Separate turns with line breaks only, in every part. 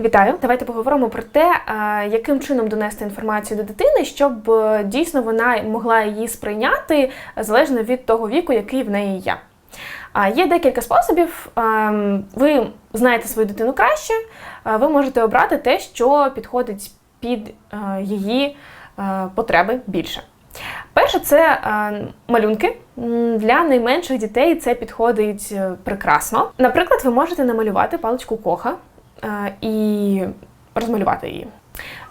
Вітаю! Давайте поговоримо про те, яким чином донести інформацію до дитини, щоб е, дійсно вона могла її сприйняти залежно від того віку, який в неї є. Є декілька способів. Ви знаєте свою дитину краще, ви можете обрати те, що підходить під е, її е, потреби більше. Перше, це малюнки. Для найменших дітей це підходить прекрасно. Наприклад, ви можете намалювати паличку коха і розмалювати її.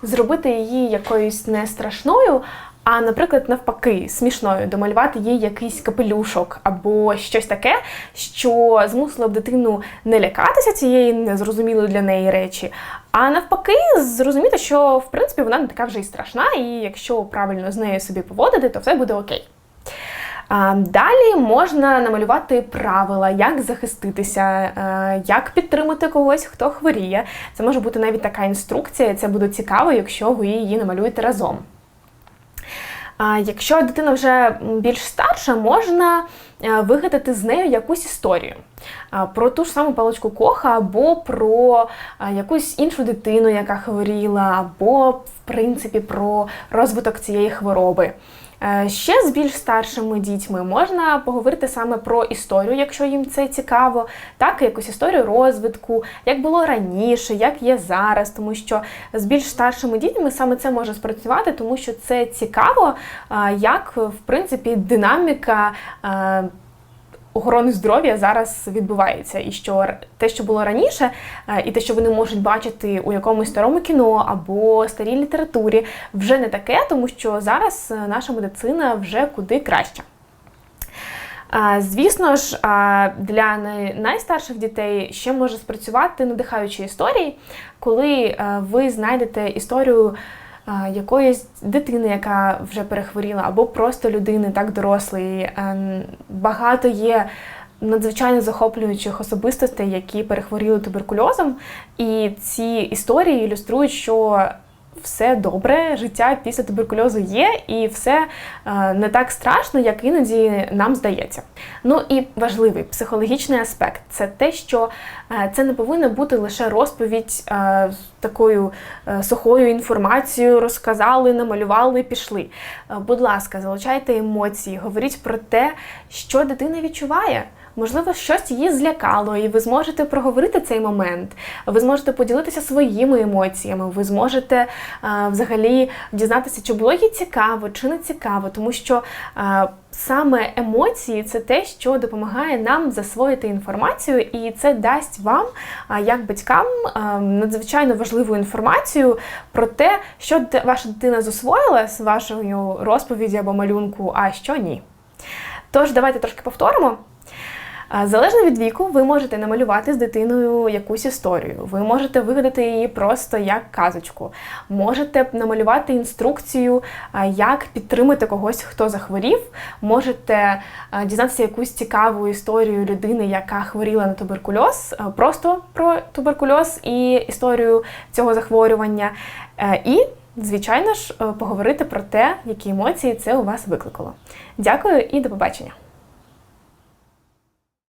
Зробити її якоюсь не страшною, а, наприклад, навпаки, смішною, домалювати їй якийсь капелюшок або щось таке, що змусило б дитину не лякатися цієї незрозумілої для неї речі, а навпаки, зрозуміти, що в принципі вона не така вже й страшна, і якщо правильно з нею собі поводити, то все буде окей. Далі можна намалювати правила, як захиститися, е, як підтримати когось, хто хворіє. Це може бути навіть така інструкція, це буде цікаво, якщо ви її намалюєте разом. Якщо дитина вже більш старша, можна е, вигадати з нею якусь історію про ту ж саму паличку коха, або про якусь іншу дитину, яка хворіла, або, в принципі, про розвиток цієї хвороби. Е, Ще з більш старшими дітьми можна поговорити саме про історію, якщо їм це цікаво, так і якусь історію розвитку, як було раніше, як є зараз, тому що з більш старшими дітьми саме це може спрацювати, тому що це цікаво, е, як в принципі динаміка. Е, Охорони здоров'я зараз відбувається, і що те, що було раніше, е, і те, що вони можуть бачити у якомусь старому кіно або старій літературі, вже не таке, тому що зараз е, наша медицина вже куди краща. Звісно ж, для най- найстарших дітей ще може спрацювати надихаючі історії, коли е, ви знайдете історію якоїсь дитини, яка вже перехворіла, або просто людини, так дорослої. Е, Багато є надзвичайно захоплюючих особистостей, які перехворіли туберкульозом, і ці історії ілюструють, що все добре, життя після туберкульозу є, і все е, не так страшно, як іноді нам здається. Ну і важливий психологічний аспект це те, що е, це не повинна бути лише розповідь е, такою е, сухою інформацією, розказали, намалювали, пішли. Е, Будь ласка, залучайте емоції, говоріть про те, що дитина відчуває. Можливо, щось її злякало, і ви зможете проговорити цей момент. Ви зможете поділитися своїми емоціями. Ви зможете е, взагалі дізнатися, чи було їй цікаво, чи не цікаво, тому що е, саме емоції це те, що допомагає нам засвоїти інформацію, і це дасть вам, як батькам, е, надзвичайно важливу інформацію про те, що ваша дитина засвоїла з вашою розповіді або малюнку, а що ні. Тож, давайте трошки повторимо. Залежно від віку, ви можете намалювати з дитиною якусь історію. Ви можете вигадати її просто як казочку. Можете намалювати інструкцію, як підтримати когось, хто захворів. Можете дізнатися якусь цікаву історію людини, яка хворіла на туберкульоз, просто про туберкульоз і історію цього захворювання. Е, І Звичайно ж, е, поговорити про те, які емоції це у вас викликало. Дякую і до побачення!